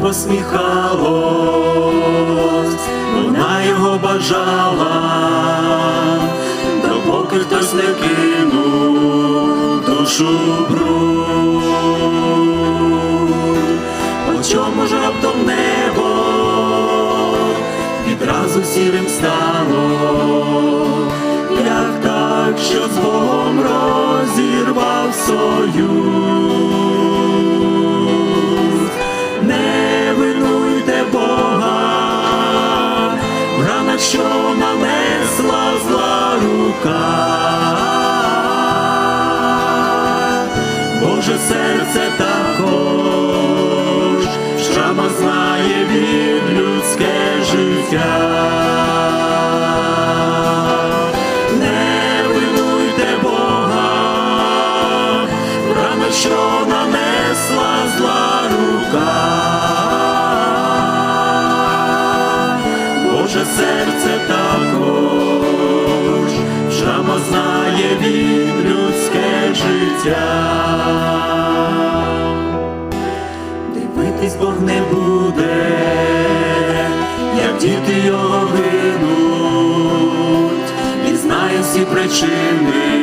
посміхалось, вона його бажала, допоки хтось не кинув душу в бруд. По чому ж раптом небо відразу сірим стало, як так, що з Богом розірвав союз. Життя. Не винуйте Бога, рано що нанесла зла рука. Боже серце також, діти його гинуть, він знає всі причини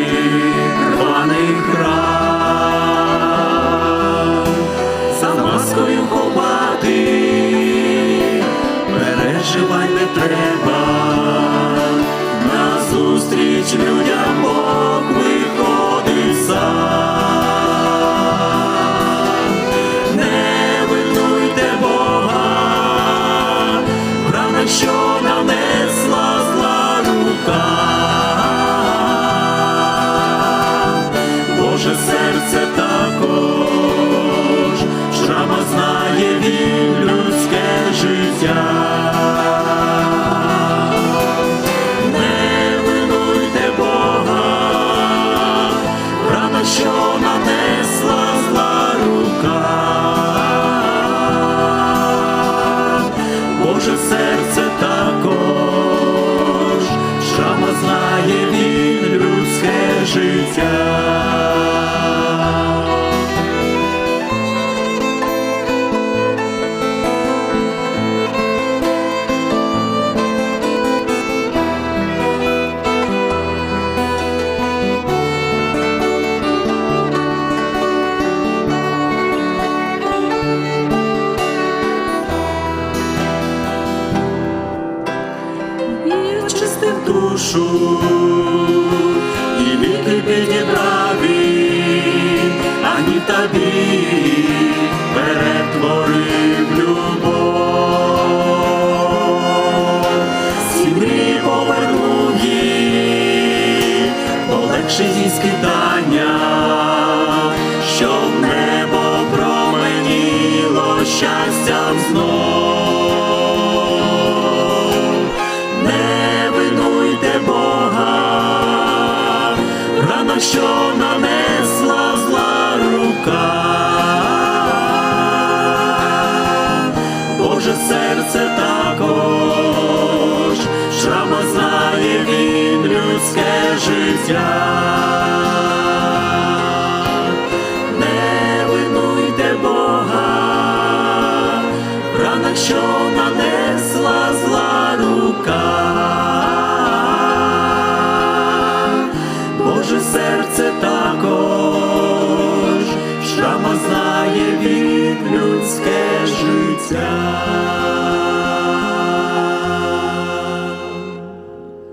душу, полегши зі скидання, щоб небо променіло щастям знов. Не винуйте Бога, рано що нанесла Не винуйте Бога, рана, нанесла зла рука. Боже серце також, шрама знає від людське життя.